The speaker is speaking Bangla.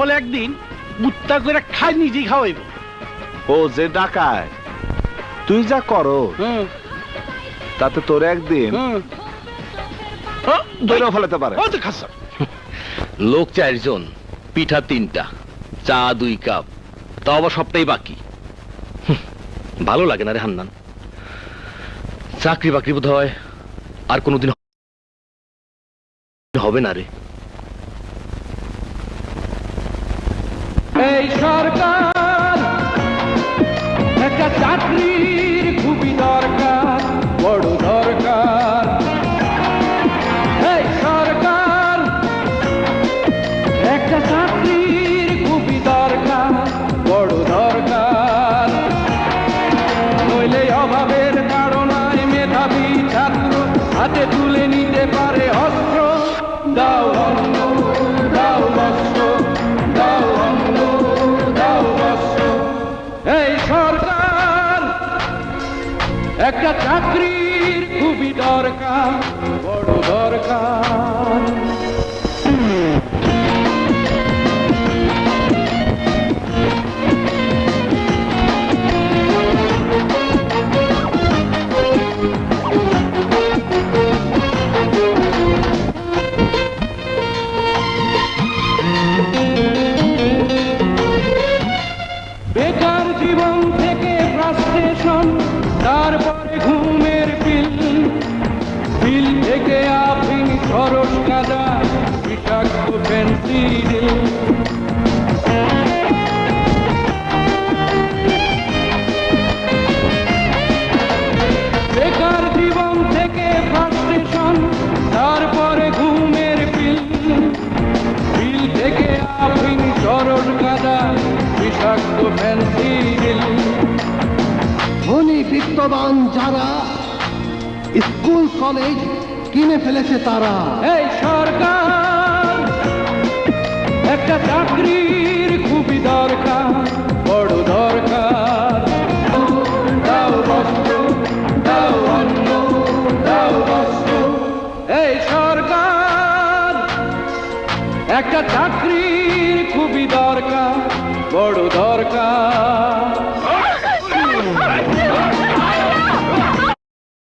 বলে একদিন মুত্তা করে খাই নিজেই খাওয়াইব। ও যে ডাকায় তুই যা করো তাতে তোর একদিন দৈরাও ফেলাতে পারে। ও তো খাসা। লোক চারজন পিঠা তিনটা চা দুই কাপ তাও আবার সবটাই বাকি। ভালো লাগে না রে হান্নান। চাকরি বাকরি বোধ হয় আর কোনোদিন হবে না রে। এই সরকার, একটা চাকরির খুবই দরকার, বড় দরকার। এই সরকার, একটা চাকরির খুবই দরকার, বড় দরকার। নইলে অভাবের তাড়নায় মেধাবী ছাত্র হাতে একটা চাকরির খুবই দরকার বড় দরকার। ধনী বিত্তবান যারা স্কুল কলেজ কিনে ফেলেছে তারা। এই সরকার একটা চাকরির খুবই দরকার বড় দরকার।